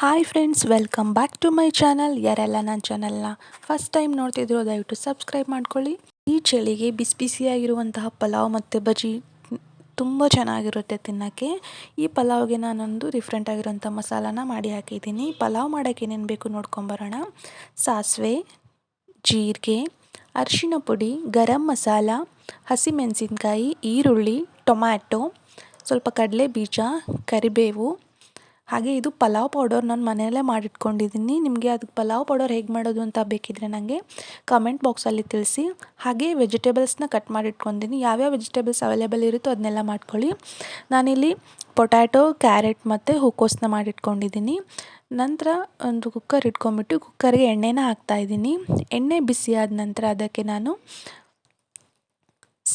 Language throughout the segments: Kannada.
Hi friends, welcome back to my channel. ಯಾರೆಲ್ಲ ನನ್ನ ಚಾನಲ್ನ ಫಸ್ಟ್ ಟೈಮ್ ನೋಡ್ತಿದ್ರು ದಯವಿಟ್ಟು ಸಬ್ಸ್ಕ್ರೈಬ್ ಮಾಡ್ಕೊಳ್ಳಿ. ಈ ಚಳಿಗೆ ಬಿಸಿ ಬಿಸಿಯಾಗಿರುವಂತಹ ಪಲಾವ್ ಮತ್ತು ಬಜಿ ತುಂಬ ಚೆನ್ನಾಗಿರುತ್ತೆ ತಿನ್ನೋಕ್ಕೆ. ಈ ಪಲಾವ್ಗೆ ನಾನೊಂದು ಡಿಫ್ರೆಂಟ್ ಆಗಿರುವಂಥ ಮಸಾಲಾನ ಮಾಡಿ ಹಾಕಿದ್ದೀನಿ. ಪಲಾವ್ ಮಾಡೋಕ್ಕೆ ಏನೇನು ಬೇಕು ನೋಡ್ಕೊಂಬರೋಣ ಸಾಸಿವೆ, ಜೀರಿಗೆ, ಅರಿಶಿನ ಪುಡಿ, ಗರಂ ಮಸಾಲ, ಹಸಿಮೆಣಸಿನ್ಕಾಯಿ, ಈರುಳ್ಳಿ, ಟೊಮ್ಯಾಟೊ, ಸ್ವಲ್ಪ ಕಡಲೆ ಬೀಜ ಕರಿಬೇವು ಹಾಗೆ ಇದು ಪಲಾವ್ ಪೌಡರ್ ನಾನು ಮನೆಯಲ್ಲೇ ಮಾಡಿಟ್ಕೊಂಡಿದ್ದೀನಿ. ನಿಮಗೆ ಅದಕ್ಕೆ ಪಲಾವ್ ಪೌಡರ್ ಹೇಗೆ ಮಾಡೋದು ಅಂತ ಬೇಕಿದ್ರೆ ನನಗೆ ಕಮೆಂಟ್ ಬಾಕ್ಸಲ್ಲಿ ತಿಳಿಸಿ. ಹಾಗೆ ವೆಜಿಟೇಬಲ್ಸ್ನ ಕಟ್ ಮಾಡಿ ಇಟ್ಕೊಂಡಿದ್ದೀನಿ ಯಾವ್ಯಾವ ವೆಜಿಟೇಬಲ್ಸ್ ಅವೈಲೇಬಲ್ ಇರುತ್ತೋ ಅದನ್ನೆಲ್ಲ ಮಾಡ್ಕೊಳ್ಳಿ. ನಾನಿಲ್ಲಿ ಪೊಟ್ಯಾಟೊ ಕ್ಯಾರೆಟ್ ಮತ್ತು ಹೂಕೋಸನ್ನ ಮಾಡಿಟ್ಕೊಂಡಿದ್ದೀನಿ. ನಂತರ ಒಂದು ಕುಕ್ಕರ್ ಇಟ್ಕೊಂಬಿಟ್ಟು ಕುಕ್ಕರ್ಗೆ ಎಣ್ಣೆನ ಹಾಕ್ತಾಯಿದ್ದೀನಿ ಎಣ್ಣೆ ಬಿಸಿ ಆದ ನಂತರ ಅದಕ್ಕೆ ನಾನು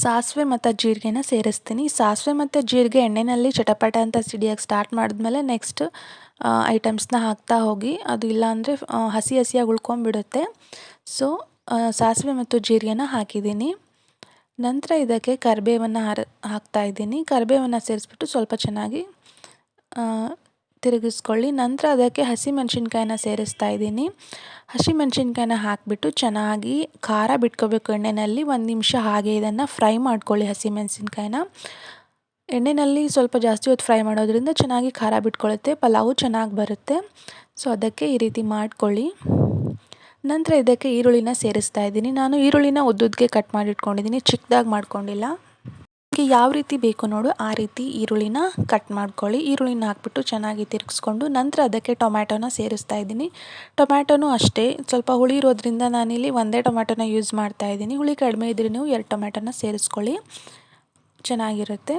ಸಾಸಿವೆ ಮತ್ತು ಜೀರಿಗೆನ ಸೇರಿಸ್ತೀನಿ. ಸಾಸಿವೆ ಮತ್ತು ಜೀರಿಗೆ ಎಣ್ಣೆಯಲ್ಲಿ ಚಟಪಟ ಅಂತ ಸಿಡಿಯೋಕ್ಕೆ ಸ್ಟಾರ್ಟ್ ಮಾಡಿದ್ಮೇಲೆ ನೆಕ್ಸ್ಟ್ ಐಟಮ್ಸ್ನ ಹಾಕ್ತಾ ಹೋಗಿ. ಅದು ಇಲ್ಲಾಂದರೆ ಹಸಿ ಹಸಿಯಾಗಿ ಉಳ್ಕೊಂಬಿಡುತ್ತೆ ಸೊ ಸಾಸಿವೆ ಮತ್ತು ಜೀರಿಗೆನ ಹಾಕಿದ್ದೀನಿ. ನಂತರ ಇದಕ್ಕೆ ಕರಿಬೇವನ್ನು ಹರ ಹಾಕ್ತಾಯಿದ್ದೀನಿ ಕರಿಬೇವನ್ನು ಸೇರಿಸ್ಬಿಟ್ಟು ಸ್ವಲ್ಪ ಚೆನ್ನಾಗಿ ತಿರುಗಿಸ್ಕೊಳ್ಳಿ. ನಂತರ ಅದಕ್ಕೆ ಹಸಿಮೆಣ್ಸಿನ್ಕಾಯಿನ ಸೇರಿಸ್ತಾ ಇದ್ದೀನಿ. ಹಸಿಮೆಣ್ಸಿನ್ಕಾಯಿನ ಹಾಕಿಬಿಟ್ಟು ಚೆನ್ನಾಗಿ ಖಾರ ಬಿಟ್ಕೋಬೇಕು ಎಣ್ಣೆಯಲ್ಲಿ ಒಂದು ನಿಮಿಷ ಹಾಗೆ ಇದನ್ನು ಫ್ರೈ ಮಾಡ್ಕೊಳ್ಳಿ ಹಸಿಮೆಣ್ಸಿನ್ಕಾಯಿನ. ಎಣ್ಣೆಯಲ್ಲಿ ಸ್ವಲ್ಪ ಜಾಸ್ತಿ ಹೊತ್ತು ಫ್ರೈ ಮಾಡೋದ್ರಿಂದ ಚೆನ್ನಾಗಿ ಖಾರ ಬಿಟ್ಕೊಳ್ಳುತ್ತೆ ಪಲಾವು ಚೆನ್ನಾಗಿ ಬರುತ್ತೆ. ಸೊ ಅದಕ್ಕೆ ಈ ರೀತಿ ಮಾಡ್ಕೊಳ್ಳಿ. ನಂತರ ಇದಕ್ಕೆ ಈರುಳ್ಳಿನ ಸೇರಿಸ್ತಾ ಇದ್ದೀನಿ. ನಾನು ಈರುಳ್ಳಿನ ಉದ್ದುದ್ಗೆ ಕಟ್ ಮಾಡಿಟ್ಕೊಂಡಿದ್ದೀನಿ ಚಿಕ್ಕದಾಗಿ ಮಾಡ್ಕೊಂಡಿಲ್ಲ. ನಿಮಗೆ ಯಾವ ರೀತಿ ಬೇಕು ನೋಡು, ಆ ರೀತಿ ಈರುಳ್ಳಿನ ಕಟ್ ಮಾಡ್ಕೊಳ್ಳಿ. ಈರುಳ್ಳಿನ ಹಾಕ್ಬಿಟ್ಟು ಚೆನ್ನಾಗಿ ತಿರುಗಿಸ್ಕೊಂಡು ನಂತರ ಅದಕ್ಕೆ ಟೊಮ್ಯಾಟೋನ ಸೇರಿಸ್ತಾ ಇದ್ದೀನಿ. ಟೊಮ್ಯಾಟೋನು ಅಷ್ಟೇ. ಸ್ವಲ್ಪ ಹುಳಿ ಇರೋದ್ರಿಂದ ನಾನಿಲ್ಲಿ ಒಂದೇ ಟೊಮ್ಯಾಟೋನ ಯೂಸ್ ಮಾಡ್ತಾ ಇದ್ದೀನಿ. ಹುಳಿ ಕಡಿಮೆ ಇದ್ರೆ ನೀವು ಎರಡು ಟೊಮ್ಯಾಟೋನ ಸೇರಿಸ್ಕೊಳ್ಳಿ. ಚೆನ್ನಾಗಿರುತ್ತೆ.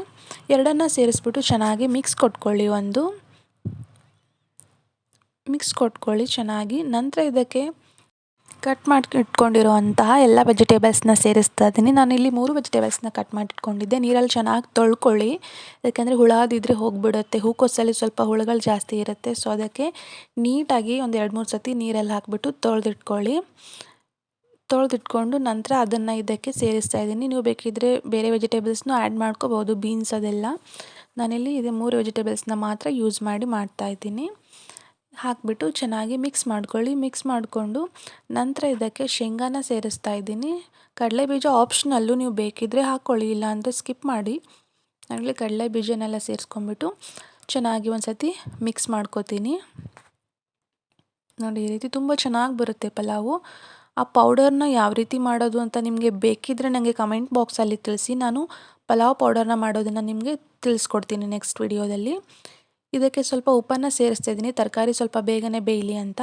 ಎರಡನ್ನು ಸೇರಿಸ್ಬಿಟ್ಟು ಚೆನ್ನಾಗಿ ಮಿಕ್ಸ್ ಕೊಟ್ಕೊಳ್ಳಿ ಒಂದು. ಮಿಕ್ಸ್ ಕೊಟ್ಕೊಳ್ಳಿ ಚೆನ್ನಾಗಿ. ನಂತರ ಇದಕ್ಕೆ ಕಟ್ ಮಾಡಿ ಇಟ್ಕೊಂಡಿರುವಂತಹ ಎಲ್ಲ ವೆಜಿಟೇಬಲ್ಸ್ನ ಸೇರಿಸ್ತಾ ಇದ್ದೀನಿ. ನಾನಿಲ್ಲಿ ಮೂರು ವೆಜಿಟೇಬಲ್ಸ್ನ ಕಟ್ ಮಾಡಿ ಇಟ್ಕೊಂಡಿದ್ದೆ. ನೀರಲ್ಲಿ ಚೆನ್ನಾಗಿ ತೊಳ್ಕೊಳ್ಳಿ. ಯಾಕೆಂದರೆ ಹುಳಾದಿದ್ರೆ ಹೋಗಿಬಿಡುತ್ತೆ. ಹೂಕೋಸಲ್ಲಿ ಸ್ವಲ್ಪ ಹುಳುಗಳು ಜಾಸ್ತಿ ಇರುತ್ತೆ. ಸೊ ಅದಕ್ಕೆ ನೀಟಾಗಿ ಒಂದು ಎರಡು ಮೂರು ಸತಿ ನೀರಲ್ಲಿ ಹಾಕಿಬಿಟ್ಟು ತೊಳೆದಿಟ್ಕೊಳ್ಳಿ. ತೊಳೆದಿಟ್ಕೊಂಡು ನಂತರ ಅದನ್ನು ಇದಕ್ಕೆ ಸೇರಿಸ್ತಾ ಇದ್ದೀನಿ. ನೀವು ಬೇಕಿದ್ದರೆ ಬೇರೆ ವೆಜಿಟೇಬಲ್ಸ್ನು ಆ್ಯಡ್ ಮಾಡ್ಕೋಬೋದು ಬೀನ್ಸ್ ಅದೆಲ್ಲ. ನಾನಿಲ್ಲಿ ಇದು ಮೂರು ವೆಜಿಟೇಬಲ್ಸ್ನ ಮಾತ್ರ ಯೂಸ್ ಮಾಡಿ ಮಾಡ್ತಾಯಿದ್ದೀನಿ ಹಾಕಿಬಿಟ್ಟು ಚೆನ್ನಾಗಿ ಮಿಕ್ಸ್ ಮಾಡ್ಕೊಳ್ಳಿ. ಮಿಕ್ಸ್ ಮಾಡಿಕೊಂಡು ನಂತರ ಇದಕ್ಕೆ ಶೇಂಗಾನ ಸೇರಿಸ್ತಾ ಇದ್ದೀನಿ. ಕಡಲೆ ಬೀಜ ಆಪ್ಷನಲ್ಲು ನೀವು ಬೇಕಿದ್ದರೆ ಹಾಕ್ಕೊಳ್ಳಿ ಇಲ್ಲಾಂದರೆ ಸ್ಕಿಪ್ ಮಾಡಿ. ಆಗಲೇ ಕಡಲೆ ಬೀಜನೆಲ್ಲ ಸೇರಿಸ್ಕೊಂಬಿಟ್ಟು ಚೆನ್ನಾಗಿ ಒಂದು ಸತಿ ಮಿಕ್ಸ್ ಮಾಡ್ಕೋತೀನಿ. ನೋಡಿ, ಈ ರೀತಿ ತುಂಬ ಚೆನ್ನಾಗಿ ಬರುತ್ತೆ ಪಲಾವು. ಆ ಪೌಡರ್ನ ಯಾವ ರೀತಿ ಮಾಡೋದು ಅಂತ ನಿಮಗೆ ಬೇಕಿದ್ದರೆ ನನಗೆ ಕಮೆಂಟ್ ಬಾಕ್ಸಲ್ಲಿ ತಿಳಿಸಿ. ನಾನು ಪಲಾವ್ ಪೌಡರ್ನ ಮಾಡೋದನ್ನು ನಿಮಗೆ ತಿಳಿಸ್ಕೊಡ್ತೀನಿ ನೆಕ್ಸ್ಟ್ ವಿಡಿಯೋದಲ್ಲಿ ಇದಕ್ಕೆ ಸ್ವಲ್ಪ ಉಪ್ಪನ್ನು ಸೇರಿಸ್ತಾ ಇದ್ದೀನಿ ತರಕಾರಿ ಸ್ವಲ್ಪ ಬೇಗನೆ ಬೇಯಲಿ ಅಂತ.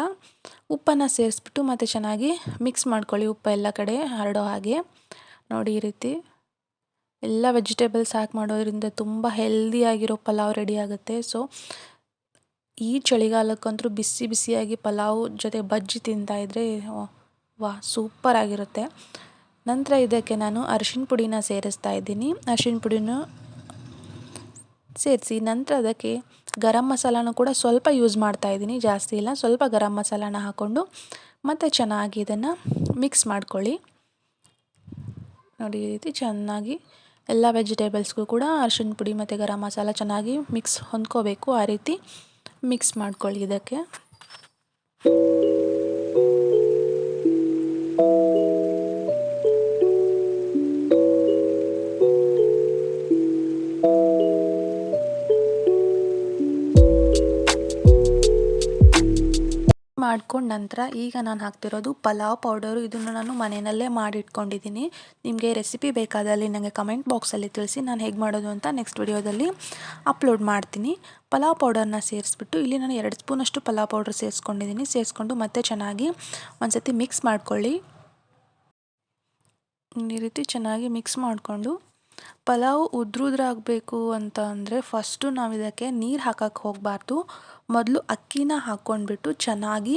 ಉಪ್ಪನ್ನು ಸೇರಿಸ್ಬಿಟ್ಟು ಮತ್ತು ಚೆನ್ನಾಗಿ ಮಿಕ್ಸ್ ಮಾಡ್ಕೊಳ್ಳಿ ಉಪ್ಪು ಎಲ್ಲ ಕಡೆ ಹರಡೋ ಹಾಗೆ. ನೋಡಿ ಈ ರೀತಿ ಎಲ್ಲ ವೆಜಿಟೇಬಲ್ಸ್ ಹಾಕಿ ಮಾಡೋದ್ರಿಂದ ತುಂಬ ಹೆಲ್ದಿಯಾಗಿರೋ ಪಲಾವ್ ರೆಡಿ ಆಗುತ್ತೆ. ಸೊ ಈ ಚಳಿಗಾಲಕ್ಕಂತೂ ಬಿಸಿ ಬಿಸಿಯಾಗಿ ಪಲಾವ್ ಜೊತೆ ಬಜ್ಜಿ ತಿಂತಾಯಿದ್ರೆ ವಾ ಸೂಪರ್ ಆಗಿರುತ್ತೆ. ನಂತರ ಇದಕ್ಕೆ ನಾನು ಅರಿಶಿನ ಪುಡಿನ ಸೇರಿಸ್ತಾ ಇದ್ದೀನಿ. ಅರಿಶಿನ ಪುಡಿನೂ ಸೇರಿಸಿ ನಂತರ ಅದಕ್ಕೆ ಗರಂ ಮಸಾಲಾನ ಕೂಡ ಸ್ವಲ್ಪ ಯೂಸ್ ಮಾಡ್ತಾ ಇದ್ದೀನಿ. ಜಾಸ್ತಿ ಇಲ್ಲ. ಸ್ವಲ್ಪ ಗರಂ ಮಸಾಲಾನ ಹಾಕ್ಕೊಂಡು ಮತ್ತು ಚೆನ್ನಾಗಿ ಇದನ್ನು ಮಿಕ್ಸ್ ಮಾಡ್ಕೊಳ್ಳಿ. ನೋಡಿ, ಈ ರೀತಿ ಚೆನ್ನಾಗಿ ಎಲ್ಲ ವೆಜಿಟೇಬಲ್ಸ್ಗೂ ಕೂಡ ಅರ್ಶಿನ ಪುಡಿ ಮತ್ತು ಗರಂ ಮಸಾಲ ಚೆನ್ನಾಗಿ ಮಿಕ್ಸ್ ಹೊಂದ್ಕೋಬೇಕು. ಆ ರೀತಿ ಮಿಕ್ಸ್ ಮಾಡ್ಕೊಳ್ಳಿ ಇದಕ್ಕೆ. ಮಾಡ್ಕೊಂಡು ನಂತರ ಈಗ ನಾನು ಹಾಕ್ತಿರೋದು ಪಲಾವ್ ಪೌಡರು ಇದನ್ನು ನಾನು ಮನೆಯಲ್ಲೇ ಮಾಡಿಟ್ಕೊಂಡಿದ್ದೀನಿ ನಿಮಗೆ ರೆಸಿಪಿ ಬೇಕಾದಲ್ಲಿ ನನಗೆ ಕಮೆಂಟ್ ಬಾಕ್ಸಲ್ಲಿ ತಿಳಿಸಿ ನಾನು ಹೇಗೆ ಮಾಡೋದು ಅಂತ ನೆಕ್ಸ್ಟ್ ವಿಡಿಯೋದಲ್ಲಿ ಅಪ್ಲೋಡ್ ಮಾಡ್ತೀನಿ. ಪಲಾವ್ ಪೌಡರ್ನ ಸೇರಿಸ್ಬಿಟ್ಟು ಇಲ್ಲಿ ನಾನು ಎರಡು ಸ್ಪೂನಷ್ಟು ಪಲಾವ್ ಪೌಡರ್ ಸೇರಿಸ್ಕೊಂಡಿದ್ದೀನಿ ಸೇರಿಸ್ಕೊಂಡು ಮತ್ತೆ ಚೆನ್ನಾಗಿ ಒಂದು ಸತಿ ಮಿಕ್ಸ್ ಮಾಡ್ಕೊಳ್ಳಿ. ಈ ರೀತಿ ಚೆನ್ನಾಗಿ ಮಿಕ್ಸ್ ಮಾಡಿಕೊಂಡು ಪಲಾವ್ ಉದ್ರುದ್ರಾಗಬೇಕು ಅಂತ ಅಂದರೆ ಫಸ್ಟು ನಾವು ಇದಕ್ಕೆ ನೀರು ಹಾಕಕ್ಕೆ ಹೋಗಬಾರ್ದು. ಮೊದಲು ಅಕ್ಕಿನ ಹಾಕ್ಕೊಂಡ್ಬಿಟ್ಟು ಚೆನ್ನಾಗಿ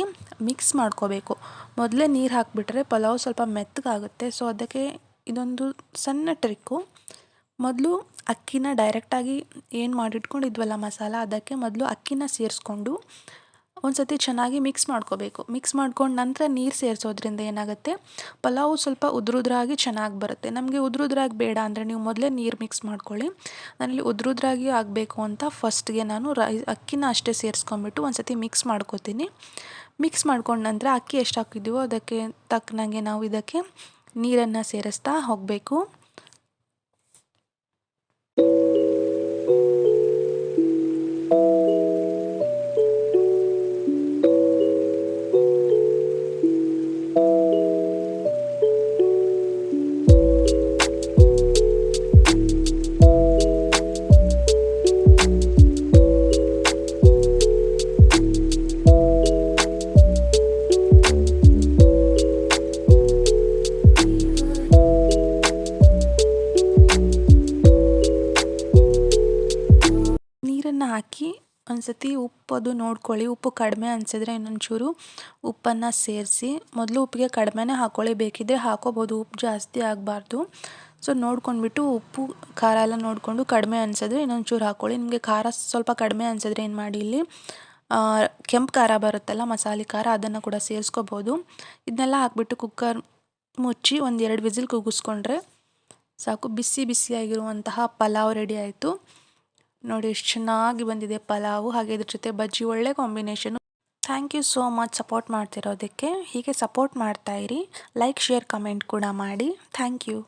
ಮಿಕ್ಸ್ ಮಾಡ್ಕೋಬೇಕು. ಮೊದಲೇ ನೀರು ಹಾಕಿಬಿಟ್ರೆ ಪಲಾವ್ ಸ್ವಲ್ಪ ಮೆತ್ತಗಾಗುತ್ತೆ. ಸೊ ಅದಕ್ಕೆ ಇದೊಂದು ಸಣ್ಣ ಟ್ರಿಕ್ಕು ಮೊದಲು ಅಕ್ಕಿನ ಡೈರೆಕ್ಟಾಗಿ ಏನು ಮಾಡಿಟ್ಕೊಂಡಿದ್ವಲ್ಲ ಮಸಾಲ, ಅದಕ್ಕೆ ಮೊದಲು ಅಕ್ಕಿನ ಸೇರಿಸ್ಕೊಂಡು ಒಂದು ಸತಿ ಚೆನ್ನಾಗಿ ಮಿಕ್ಸ್ ಮಾಡ್ಕೋಬೇಕು. ಮಿಕ್ಸ್ ಮಾಡ್ಕೊಂಡು ನಂತರ ನೀರು ಸೇರಿಸೋದ್ರಿಂದ ಏನಾಗುತ್ತೆ? ಪಲಾವು ಸ್ವಲ್ಪ ಉದ್ರುದ್ರಾಗಿ ಚೆನ್ನಾಗಿ ಬರುತ್ತೆ. ನಮಗೆ ಉದ್ರುದ್ರಾಗಿ ಬೇಡ ಅಂದರೆ ನೀವು ಮೊದಲೇ ನೀರು ಮಿಕ್ಸ್ ಮಾಡ್ಕೊಳ್ಳಿ. ನಾನಿಲ್ಲಿ ಉದ್ರುದ್ರಾಗಿ ಆಗಬೇಕು ಅಂತ ಫಸ್ಟ್ಗೆ ನಾನು ರೈ, ಅಕ್ಕಿನ ಅಷ್ಟೇ ಸೇರಿಸ್ಕೊಂಬಿಟ್ಟು ಒಂದು ಸತಿ ಮಿಕ್ಸ್ ಮಾಡ್ಕೋತೀನಿ. ಮಿಕ್ಸ್ ಮಾಡ್ಕೊಂಡ ನಂತರ ಅಕ್ಕಿ ಎಷ್ಟು ಹಾಕಿದ್ದೀವೋ ಅದಕ್ಕೆ ತಕ್ಕನಾಗೆ ನಾವು ಇದಕ್ಕೆ ನೀರನ್ನು ಸೇರಿಸ್ತಾ ಹೋಗಬೇಕು. ಒಂದು ಸತಿ ಉಪ್ಪು ಅದು ನೋಡ್ಕೊಳ್ಳಿ. ಉಪ್ಪು ಕಡಿಮೆ ಅನಿಸಿದ್ರೆ ಇನ್ನೊಂಚೂರು ಉಪ್ಪನ್ನು ಸೇರಿಸಿ ಮೊದಲು ಉಪ್ಪಿಗೆ ಕಡಿಮೆನೇ ಹಾಕೊಳ್ಳಿ. ಬೇಕಿದ್ದರೆ ಹಾಕೋಬೋದು. ಉಪ್ಪು ಜಾಸ್ತಿ ಆಗಬಾರ್ದು. ಸೊ, ನೋಡ್ಕೊಂಡ್ಬಿಟ್ಟು ಉಪ್ಪು, ಖಾರ ಎಲ್ಲ ನೋಡಿಕೊಂಡು ಕಡಿಮೆ ಅನಿಸಿದ್ರೆ ಇನ್ನೊಂಚೂರು ಹಾಕ್ಕೊಳ್ಳಿ ನಿಮಗೆ ಖಾರ ಸ್ವಲ್ಪ ಕಡಿಮೆ ಅನಿಸಿದ್ರೆ ಏನು ಮಾಡಿ ಇಲ್ಲಿ? ಕೆಂಪು ಖಾರ ಬರುತ್ತಲ್ಲ, ಮಸಾಲೆ ಖಾರ, ಅದನ್ನು ಕೂಡ ಸೇರಿಸ್ಕೋಬೋದು. ಇದನ್ನೆಲ್ಲ ಹಾಕ್ಬಿಟ್ಟು ಕುಕ್ಕರ್ ಮುಚ್ಚಿ ಒಂದು ಎರಡು ವಿಸಿಲ್ ಕೂಗಿಸ್ಕೊಂಡ್ರೆ ಸಾಕು. ಬಿಸಿ ಬಿಸಿಯಾಗಿರುವಂತಹ ಪಲಾವ್ ರೆಡಿ ಆಯಿತು. ನೋಡಿ ಎಷ್ಟು ಚೆನ್ನಾಗಿ ಬಂದಿದೆ ಪಲಾವು, ಹಾಗೆ ಇದ್ರ ಜೊತೆ ಬಜ್ಜಿ, ಒಳ್ಳೆ combination thank you so much support ಮಾಡ್ತಿರೋದಕ್ಕೆ. ಹೀಗೆ ಸಪೋರ್ಟ್ ಮಾಡ್ತಾಯಿರಿ ಲೈಕ್ ಶೇರ್ ಕಮೆಂಟ್ ಕೂಡ ಮಾಡಿ. Thank you